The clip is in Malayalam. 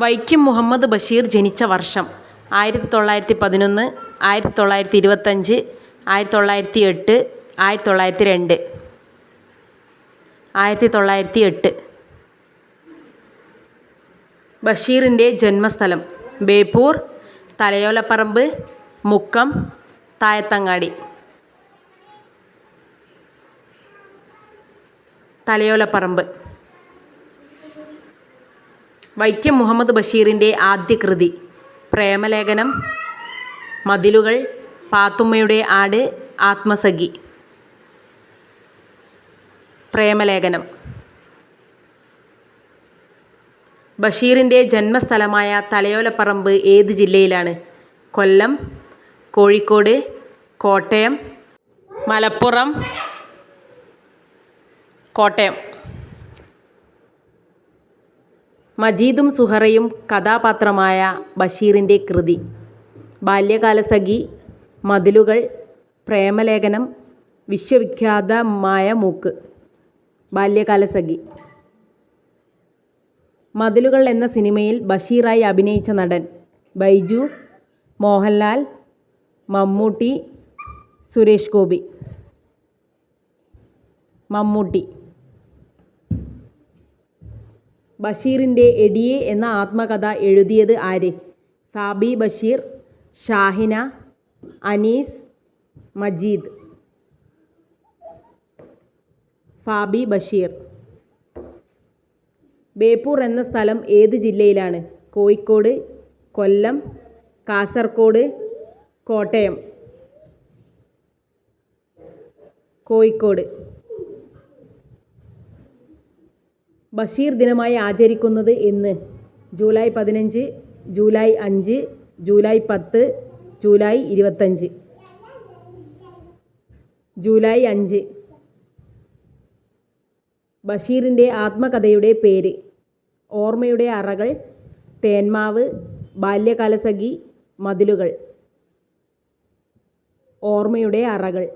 വൈക്കം മുഹമ്മദ് ബഷീർ ജനിച്ച വർഷം ആയിരത്തി തൊള്ളായിരത്തി പതിനൊന്ന് ആയിരത്തി തൊള്ളായിരത്തി ഇരുപത്തഞ്ച് ആയിരത്തി തൊള്ളായിരത്തി എട്ട് ആയിരത്തി തൊള്ളായിരത്തി രണ്ട് ആയിരത്തി തൊള്ളായിരത്തി എട്ട് ബഷീറിന്റെ ജന്മസ്ഥലം ബേപ്പൂർ തലയോലപ്പറമ്പ് മുക്കം തായത്തങ്ങാടി. തലയോലപ്പറമ്പ്. വൈക്കം മുഹമ്മദ് ബഷീറിന്റെ ആദ്യ കൃതി പ്രേമലേഖനം മതിലുകൾ പാത്തുമ്മയുടെ ആട് ആത്മസഖി. പ്രേമലേഖനം. ബഷീറിന്റെ ജന്മസ്ഥലമായ തലയോലപ്പറമ്പ് ഏത് ജില്ലയിലാണ്? കൊല്ലം കോഴിക്കോട് കോട്ടയം മലപ്പുറം കോട്ടയം. മജീദും സുഹറയും കഥാപാത്രമായ ബഷീറിന്റെ കൃതി. ബാല്യകാലസഖി മതിലുകൾ പ്രേമലേഖനം വിശ്വവിഖ്യാതമായ മൂക്ക്. ബാല്യകാലസഖി മതിലുകൾ എന്ന സിനിമയിൽ ബഷീറായി അഭിനയിച്ച നടൻ ബൈജു മോഹൻലാൽ മമ്മൂട്ടി സുരേഷ് ഗോപി. മമ്മൂട്ടി. ബഷീറിന്റെ എടിയെ എന്ന ആത്മകഥ എഴുതിയത് ആര്? ഫാബി ബഷീർ ഷാഹിന അനീസ് മജീദ്. ഫാബി ബഷീർ. ബേപ്പൂർ എന്ന സ്ഥലം ഏത് ജില്ലയിലാണ്? കോഴിക്കോട് കൊല്ലം കാസർഗോഡ് കോട്ടയം. കോഴിക്കോട്. ബഷീർ ദിനമായി ആചരിക്കുന്നത് എന്ന് ജൂലൈ പതിനഞ്ച് ജൂലൈ അഞ്ച് ജൂലൈ പത്ത് ജൂലൈ ഇരുപത്തഞ്ച്. ജൂലൈ അഞ്ച്. ബഷീറിന്റെ ആത്മകഥയുടെ പേര്. ഓർമ്മയുടെ അറകൾ തേന്മാവ് ബാല്യകാലസഖി മതിലുകൾ. ഓർമ്മയുടെ അറകൾ.